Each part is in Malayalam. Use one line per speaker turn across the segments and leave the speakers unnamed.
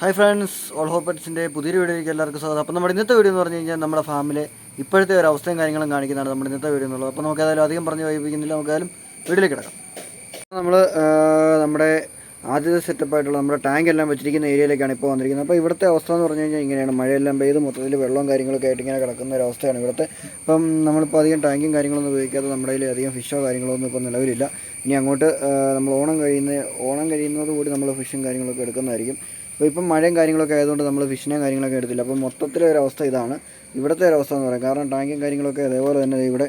ഹായ് ഫ്രണ്ട്സ് ഓൾ ഹോപ്പറ്റ്സിന്റെ പുതിയൊരു വീഡിയോയിലേക്ക് എല്ലാവർക്കും സ്വാഗതം. അപ്പോൾ നമ്മുടെ ഇന്നത്തെ വീഡിയോ എന്ന് പറഞ്ഞു കഴിഞ്ഞാൽ നമ്മുടെ ഫാമിലെ ഇപ്പോഴത്തെ ഒരു അവസ്ഥയും കാര്യങ്ങളും കാണിക്കുന്നതാണ് നമ്മുടെ ഇന്നത്തെ വീഡിയോ എന്നുള്ളത്. അപ്പോൾ നമുക്ക് ഏതായാലും അധികം പറഞ്ഞ് വൈകിപ്പിക്കുന്നില്ല. നമുക്ക് ഏതായാലും വീഡിയോയിലേക്ക് കിടക്കാം. നമ്മൾ നമ്മുടെ ആദ്യത്തെ സെറ്റപ്പായിട്ടുള്ള നമ്മുടെ ടാങ്ക് എല്ലാം വെച്ചിരിക്കുന്ന ഏരിയയിലേക്കാണ് ഇപ്പോൾ വന്നിരിക്കുന്നത്. അപ്പോൾ ഇവിടുത്തെ അവസ്ഥ എന്ന് പറഞ്ഞു കഴിഞ്ഞാൽ ഇങ്ങനെയാണ്. മഴയെല്ലാം പെയ്ത് മൊത്തത്തിൽ വെള്ളവും കാര്യങ്ങളൊക്കെ ആയിട്ട് ഇങ്ങനെ കിടക്കുന്ന ഒരു അവസ്ഥയാണ് ഇവിടുത്തെ. അപ്പം നമ്മളിപ്പോൾ അധികം ടാങ്കും കാര്യങ്ങളൊന്നും ഉപയോഗിക്കാതെ നമ്മുടെ കയ്യിൽ അധികം ഫിഷോ കാര്യങ്ങളോ ഒന്നും ഇപ്പോൾ നിലവിലില്ല. ഇനി അങ്ങോട്ട് നമ്മൾ ഓണം കഴിയുന്ന ഓണം കഴിയുന്നതോടുകൂടി നമ്മൾ ഫിഷും കാര്യങ്ങളൊക്കെ എടുക്കുന്നതായിരിക്കും. അപ്പോൾ ഇപ്പം മഴയും കാര്യങ്ങളൊക്കെ ആയതുകൊണ്ട് നമ്മൾ ഫിഷിനെയും കാര്യങ്ങളൊക്കെ എടുത്തില്ല. അപ്പോൾ മൊത്തത്തിലെ ഒരു ഇതാണ്. ഇവിടുത്തെ ഒരു അവസ്ഥ എന്ന് പറയാം. കാരണം ടാങ്കും കാര്യങ്ങളൊക്കെ അതേപോലെ തന്നെ ഇവിടെ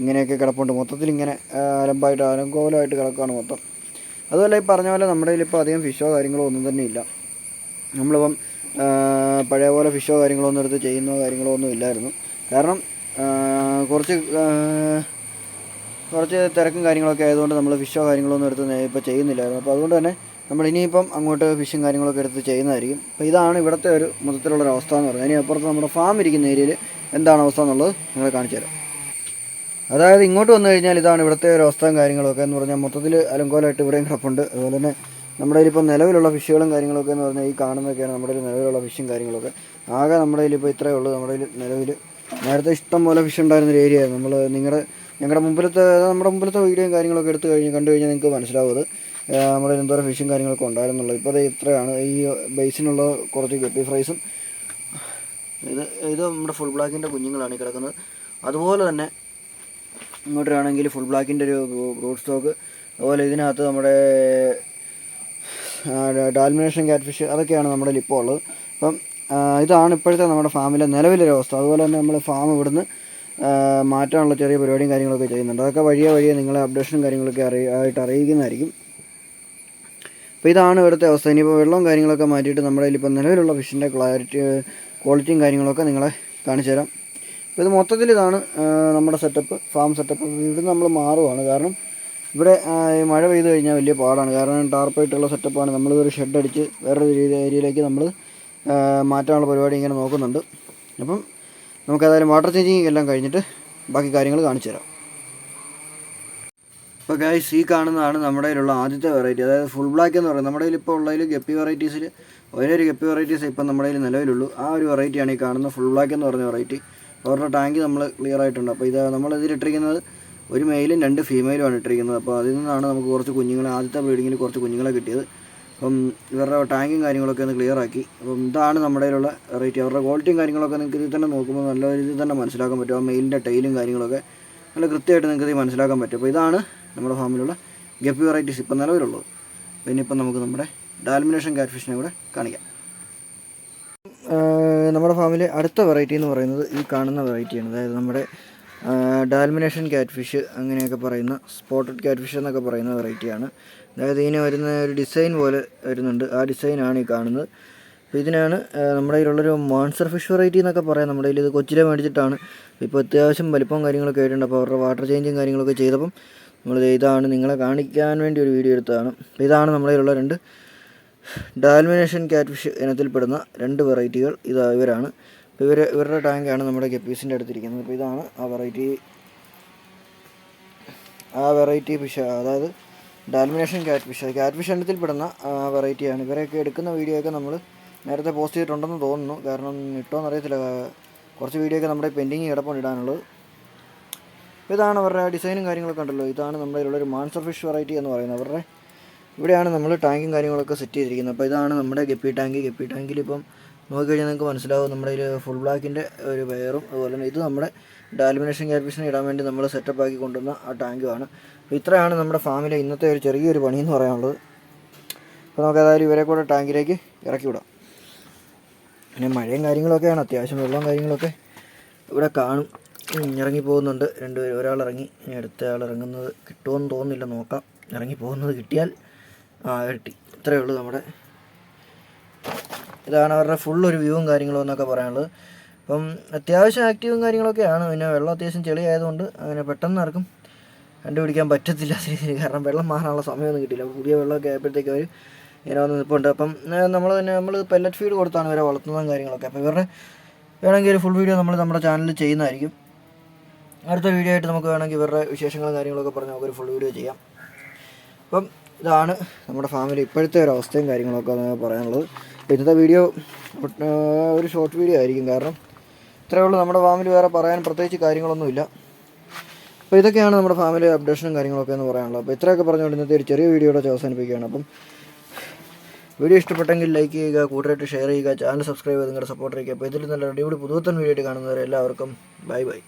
ഇങ്ങനെയൊക്കെ കിടപ്പുണ്ട്. മൊത്തത്തിൽ ഇങ്ങനെ അലമ്പായിട്ട് അലങ്കോലമായിട്ട് കിടക്കുകയാണ് മൊത്തം. അതുമല്ല ഈ പറഞ്ഞ പോലെ നമ്മുടെ കയ്യിൽ ഇപ്പോൾ അധികം ഫിഷോ കാര്യങ്ങളോ ഒന്നും തന്നെ ഇല്ല. നമ്മളിപ്പം പഴയ പോലെ ഫിഷോ കാര്യങ്ങളോ ഒന്നും എടുത്ത് ചെയ്യുന്നോ കാര്യങ്ങളോ ഒന്നും ഇല്ലായിരുന്നു. കാരണം കുറച്ച് കുറച്ച് തിരക്കും കാര്യങ്ങളൊക്കെ ആയതുകൊണ്ട് നമ്മൾ ഫിഷോ കാര്യങ്ങളോ ഒന്നും എടുത്ത് ഇപ്പോൾ ചെയ്യുന്നില്ലായിരുന്നു. അപ്പോൾ അതുകൊണ്ട് തന്നെ നമ്മൾ ഇനിയിപ്പം അങ്ങോട്ട് ഫിഷും കാര്യങ്ങളൊക്കെ എടുത്ത് ചെയ്യുന്നതായിരിക്കും. അപ്പോൾ ഇതാണ് ഇവിടുത്തെ ഒരു മൊത്തത്തിലുള്ളൊരു അവസ്ഥ എന്ന് പറയുന്നത്. ഇനി അപ്പുറത്ത് നമ്മുടെ ഫാം ഇരിക്കുന്ന ഏരിയയിൽ എന്താണ് അവസ്ഥ എന്നുള്ളത് നിങ്ങളെ കാണിച്ചു തരാം. അതായത് ഇങ്ങോട്ട് വന്നു കഴിഞ്ഞാൽ ഇതാണ് ഇവിടുത്തെ ഒരു അവസ്ഥയും കാര്യങ്ങളൊക്കെ എന്ന് പറഞ്ഞാൽ മൊത്തത്തിൽ അലങ്കോലമായിട്ട് ഇവിടെയും കിടപ്പുണ്ട്. അതുപോലെ തന്നെ നമ്മുടെ കയ്യിലിപ്പോൾ നിലവിലുള്ള ഫിഷുകളും കാര്യങ്ങളൊക്കെ എന്ന് പറഞ്ഞാൽ ഈ കാണുന്നതൊക്കെയാണ് നമ്മുടെ നിലവിലുള്ള ഫിഷും കാര്യങ്ങളൊക്കെ. ആകെ നമ്മുടെ കയ്യിലിപ്പോൾ ഇത്രയേ ഉള്ളൂ. നമ്മുടെ കയ്യിൽ നിലവിൽ നേരത്തെ ഇഷ്ടം പോലെ ഫിഷ് ഉണ്ടായിരുന്ന ഒരു ഏരിയ നമ്മൾ നിങ്ങളുടെ ഞങ്ങളുടെ മുമ്പിലത്തെ നമ്മുടെ മുമ്പിലത്തെ വീഡിയോയും കാര്യങ്ങളൊക്കെ എടുത്തു കഴിഞ്ഞ് കണ്ടു കഴിഞ്ഞാൽ നിങ്ങൾക്ക് മനസ്സിലാവും നമ്മുടെ എന്തോരം ഫിഷും കാര്യങ്ങളൊക്കെ ഉണ്ടായിരുന്നുള്ളത് ഇപ്പോൾ അത് ഇത്രയാണ്. ഈ ബേസിനുള്ള കുറച്ച് ഗപ്പി ഫ്രൈസും ഇത് ഇത് നമ്മുടെ ഫുൾ ബ്ലാക്കിന്റെ കുഞ്ഞുങ്ങളാണ് ഈ കിടക്കുന്നത്. അതുപോലെ തന്നെ ഇങ്ങോട്ടാണെങ്കിൽ ഫുൾ ബ്ലാക്കിന്റെ ഒരു ബ്രൂഡ് സ്റ്റോക്ക് അതുപോലെ ഇതിനകത്ത് നമ്മുടെ ഡാൽമിനേഷൻ ക്യാറ്റ് ഫിഷ് അതൊക്കെയാണ് നമ്മുടെ ഇപ്പോൾ ഉള്ളത്. അപ്പം ഇതാണ് ഇപ്പോഴത്തെ നമ്മുടെ ഫാമിലെ നിലവിലൊരു അവസ്ഥ. അതുപോലെ തന്നെ നമ്മൾ ഫാം ഇവിടുന്ന് മാറ്റാനുള്ള ചെറിയ പരിപാടിയും കാര്യങ്ങളൊക്കെ ചെയ്യുന്നുണ്ട്. അതൊക്കെ വഴിയെ വഴിയെ നിങ്ങളെ അപ്ഡേഷനും കാര്യങ്ങളൊക്കെ അറിയ ആയിട്ട് അറിയിക്കുന്നതായിരിക്കും. അപ്പോൾ ഇതാണ് ഇവിടുത്തെ അവസ്ഥ. ഇനിയിപ്പോൾ വെള്ളവും കാര്യങ്ങളൊക്കെ മാറ്റിയിട്ട് നമ്മുടെ കയ്യിൽ ഇപ്പോൾ നിലവിലുള്ള ഫിഷിന്റെ ക്ലാരിറ്റി ക്വാളിറ്റിയും കാര്യങ്ങളൊക്കെ നിങ്ങളെ കാണിച്ചു തരാം. അപ്പോൾ ഇത് മൊത്തത്തിൽ ഇതാണ് നമ്മുടെ സെറ്റപ്പ് ഫാം സെറ്റപ്പ് ഇവിടെ നമ്മൾ മാറുവാണ്. കാരണം ഇവിടെ മഴ പെയ്ത് കഴിഞ്ഞാൽ വലിയ പാടാണ്. കാരണം ടാർപ്പായിട്ടുള്ള സെറ്റപ്പാണ് നമ്മളിതൊരു ഷെഡ് അടിച്ച് വേറൊരു രീതി ഏരിയയിലേക്ക് നമ്മൾ മാറ്റാനുള്ള പരിപാടി ഇങ്ങനെ നോക്കുന്നുണ്ട്. അപ്പം നമുക്കേതായാലും വാട്ടർ ചേഞ്ചിങ് എല്ലാം കഴിഞ്ഞിട്ട് ബാക്കി കാര്യങ്ങൾ കാണിച്ചു തരാം. ഇപ്പോൾ ഗൈസ് ഈ കാണുന്നതാണ് നമ്മുടെ കയ്യിലുള്ള ആദ്യത്തെ വെറൈറ്റി അതായത് ഫുൾ ബ്ലാക്ക് എന്ന് പറയുന്നത്. നമ്മുടെ കയ്യിൽ ഇപ്പോൾ ഉള്ളതിൽ ഗപ്പി വെറൈറ്റീസിൽ ഒരേ ഒരു ഗപ്പി വെറൈറ്റീസ് ഇപ്പം നമ്മുടെ കയ്യിൽ നിലവിലുള്ളൂ. ആ ഒരു വെറൈറ്റിയാണ് ഈ കാണുന്ന ഫുൾ ബ്ലാക്ക് എന്ന് പറഞ്ഞ വെറൈറ്റി അവരുടെ ടാങ്ക് നമ്മൾ ക്ലിയർ ആയിട്ടുണ്ട്. അപ്പോൾ ഇത് നമ്മൾ ഇതിലിട്ടിരിക്കുന്നത് ഒരു മെയിലും രണ്ട് ഫീമെയിലുമാണ് ഇട്ടിരിക്കുന്നത്. അപ്പോൾ അതിൽ നിന്നാണ് നമുക്ക് കുറച്ച് കുഞ്ഞുങ്ങളെ ആദ്യത്തെ ബ്രീഡിങ്ങിൽ കുറച്ച് കുഞ്ഞുങ്ങളെ കിട്ടിയത്. അപ്പം ഇവരുടെ ടാങ്കും കാര്യങ്ങളൊക്കെ ഒന്ന് ക്ലിയർ ആക്കി. അപ്പം ഇതാണ് നമ്മുടെ കയ്യിലുള്ള വെറൈറ്റി അവരുടെ ക്വാളിറ്റിയും കാര്യങ്ങളൊക്കെ നിങ്ങൾക്ക് ഇതിൽ തന്നെ നോക്കുമ്പോൾ നല്ല രീതിയിൽ തന്നെ മനസ്സിലാക്കാൻ പറ്റും. ആ മെയിലിന്റെ ടൈലും കാര്യങ്ങളൊക്കെ നല്ല കൃത്യമായിട്ട് നിങ്ങൾക്ക് ഇത് മനസ്സിലാക്കാൻ പറ്റും. അപ്പോൾ ഇതാണ് നമ്മുടെ ഫാമിലുള്ള ഗപ്പി വെറൈറ്റീസ് ഇപ്പം നിലവിലുള്ളത്. പിന്നെ ഇപ്പം നമുക്ക് നമ്മുടെ ഡാൽമിനേഷൻ കാറ്റ് ഫിഷിനെ കൂടെ കാണിക്കാം. നമ്മുടെ ഫാമിലെ അടുത്ത വെറൈറ്റി എന്ന് പറയുന്നത് ഈ കാണുന്ന വെറൈറ്റിയാണ് അതായത് നമ്മുടെ ഡാൽമിനേഷൻ കാറ്റ്ഫിഷ് അങ്ങനെയൊക്കെ പറയുന്ന സ്പോട്ടഡ് കാറ്റ്ഫിഷ് എന്നൊക്കെ പറയുന്ന വെറൈറ്റിയാണ് അതായത് ഇതിന് വരുന്ന ഒരു ഡിസൈൻ പോലെ വരുന്നുണ്ട്. ആ ഡിസൈനാണ് ഈ കാണുന്നത്. അപ്പോൾ ഇതിനാണ് നമ്മുടെ കയ്യിലുള്ളൊരു മോൺസ്റ്റർ ഫിഷ് വെറൈറ്റി എന്നൊക്കെ പറയാം. നമ്മുടെ കയ്യിൽ ഇത് കൊച്ചിലെ മേടിച്ചിട്ടാണ്. ഇപ്പോൾ അത്യാവശ്യം വലിപ്പവും കാര്യങ്ങളൊക്കെ ആയിട്ടുണ്ട്. അപ്പോൾ അവരുടെ വാട്ടർ ചേഞ്ചും കാര്യങ്ങളൊക്കെ ചെയ്തപ്പം നമ്മൾ ഇതാണ് നിങ്ങളെ കാണിക്കാൻ വേണ്ടി ഒരു വീഡിയോ എടുത്തതാണ്. ഇതാണ് നമ്മുടെ രണ്ട് ഡാൽമിനേഷൻ ക്യാറ്റ് ഫിഷ് ഇനത്തിൽപ്പെടുന്ന രണ്ട് വെറൈറ്റികൾ. ഇതാ ഇവരാണ്. ഇവർ ഇവരുടെ ടാങ്കാണ് നമ്മുടെ കെപ്പീസിന്റെ അടുത്തിരിക്കുന്നത്. അപ്പോൾ ഇതാണ് ആ വെറൈറ്റി ആ വെറൈറ്റി ഫിഷ് അതായത് ഡാൽമിനേഷൻ ക്യാറ്റ് ഫിഷ് ക്യാറ്റ് ഫിഷ് ഇനത്തിൽപ്പെടുന്ന വെറൈറ്റിയാണ്. ഇവരെയൊക്കെ എടുക്കുന്ന വീഡിയോ ഒക്കെ നമ്മൾ നേരത്തെ പോസ്റ്റ് ചെയ്തിട്ടുണ്ടെന്ന് തോന്നുന്നു. കാരണം ഇട്ടോ എന്നറിയത്തില്ല കുറച്ച് വീഡിയോ ഒക്കെ നമ്മുടെ പെൻഡിങ് കിടപ്പുണ്ട് ഇടാനുള്ളത്. ഇതാണ് അവരുടെ ഡിസൈനും കാര്യങ്ങളൊക്കെ ഉണ്ടല്ലോ. ഇതാണ് നമ്മുടെ ഇതിലുള്ള ഒരു മാൻസർ ഫിഷ് വെറൈറ്റി എന്ന് പറയുന്നത്. അവരുടെ ഇവിടെയാണ് നമ്മൾ ടാങ്കും കാര്യങ്ങളൊക്കെ സെറ്റ് ചെയ്തിരിക്കുന്നത്. അപ്പോൾ ഇതാണ് നമ്മുടെ ഗപ്പി ടാങ്ക്. ഗപ്പി ടാങ്കിൽ ഇപ്പം നോക്കിക്കഴിഞ്ഞാൽ നിങ്ങൾക്ക് മനസ്സിലാവും നമ്മുടെ ഇതിൽ ഫുൾ ബ്ലാക്കിന്റെ ഒരു വയറും അതുപോലെ തന്നെ ഇത് നമ്മുടെ ഡാലിമിനേഷൻ ക്യാറ്റ്ഫിഷിനെ ഇടാൻ വേണ്ടി നമ്മൾ സെറ്റപ്പ് ആക്കി കൊണ്ടുവന്ന ആ ടാങ്കുമാണ് അപ്പോൾ ഇത്രയാണ് നമ്മുടെ ഫാമിലെ ഇന്നത്തെ ഒരു ചെറിയൊരു പണി എന്ന് പറയാനുള്ളത്. അപ്പോൾ നമുക്ക് ഏതായാലും ഇവരെ കൂടെ ടാങ്കിലേക്ക് ഇറക്കി വിടാം പിന്നെ മഴയും കാര്യങ്ങളൊക്കെയാണ്. അത്യാവശ്യം വെള്ളവും കാര്യങ്ങളൊക്കെ ഇവിടെ കാണും. ഇറങ്ങി പോകുന്നുണ്ട് രണ്ടുപേരും ഒരാൾ ഇറങ്ങി ഇനി അടുത്ത ആൾ ഇറങ്ങുന്നത് കിട്ടുമെന്ന് തോന്നുന്നില്ല നോക്കാം. ഇറങ്ങി പോകുന്നത് കിട്ടിയാൽ ആ കിട്ടി. ഇത്രയേ ഉള്ളൂ നമ്മുടെ. ഇതാണ് അവരുടെ ഫുൾ ഒരു വ്യൂവും കാര്യങ്ങളും എന്നൊക്കെ പറയാനുള്ളത്. അപ്പം അത്യാവശ്യം ആക്റ്റീവും കാര്യങ്ങളൊക്കെയാണ്. പിന്നെ വെള്ളം അത്യാവശ്യം ചെളിയായതുകൊണ്ട് അങ്ങനെ പെട്ടെന്ന് ഇറക്കും കണ്ടുപിടിക്കാൻ പറ്റത്തില്ല കാരണം വെള്ളം മാറാനുള്ള സമയമൊന്നും കിട്ടില്ല പുതിയ വെള്ളമൊക്കെ ആയപ്പോഴത്തേക്ക് അവർ ഇങ്ങനെ വന്ന് നിൽപ്പുണ്ട്. അപ്പം നമ്മൾ തന്നെ നമ്മൾ പെല്ലറ്റ് ഫീഡ് കൊടുത്താണ് ഇവരെ വളർത്തുന്നതും കാര്യങ്ങളൊക്കെ. അപ്പോൾ ഇവരുടെ വേണമെങ്കിൽ ഒരു ഫുൾ വീഡിയോ നമ്മൾ നമ്മുടെ ചാനലിൽ ചെയ്യുന്നതായിരിക്കും. അടുത്ത വീഡിയോ ആയിട്ട് നമുക്ക് വേണമെങ്കിൽ ഇവരുടെ വിശേഷങ്ങളും കാര്യങ്ങളൊക്കെ പറഞ്ഞ് നമുക്കൊരു ഫുൾ വീഡിയോ ചെയ്യാം. അപ്പം ഇതാണ് നമ്മുടെ ഫാമിലി ഇപ്പോഴത്തെ ഒരു അവസ്ഥയും കാര്യങ്ങളൊക്കെ പറയാനുള്ളത്. ഇന്നത്തെ വീഡിയോ ഒരു ഷോർട്ട് വീഡിയോ ആയിരിക്കും കാരണം ഇത്രയേ ഉള്ളൂ. നമ്മുടെ ഫാമിലി വേറെ പറയാൻ പ്രത്യേകിച്ച് കാര്യങ്ങളൊന്നുമില്ല അപ്പോൾ ഇതൊക്കെയാണ് നമ്മുടെ ഫാമിലി അപ്ഡേഷനും കാര്യങ്ങളൊക്കെ എന്ന് പറയാനുള്ളത്. അപ്പോൾ ഇത്രയൊക്കെ പറഞ്ഞുകൊണ്ട് ഇന്നത്തെ ഒരു ചെറിയ വീഡിയോയുടെ അവസാനിപ്പിക്കുകയാണ്. അപ്പം വീഡിയോ ഇഷ്ടപ്പെട്ടെങ്കിൽ ലൈക്ക് ചെയ്യുക കൂടുതലായിട്ട് ഷെയർ ചെയ്യുക ചാനൽ സബ്സ്ക്രൈബ് ചെയ്ത് നിങ്ങളുടെ സപ്പോർട്ട് ചെയ്യുക അപ്പോൾ ഇതിൽ നല്ല അടിപൊളി പുതുവത്തൻ വീഡിയോ ആയിട്ട് കാണുന്നവരെ എല്ലാവർക്കും ബൈ ബൈ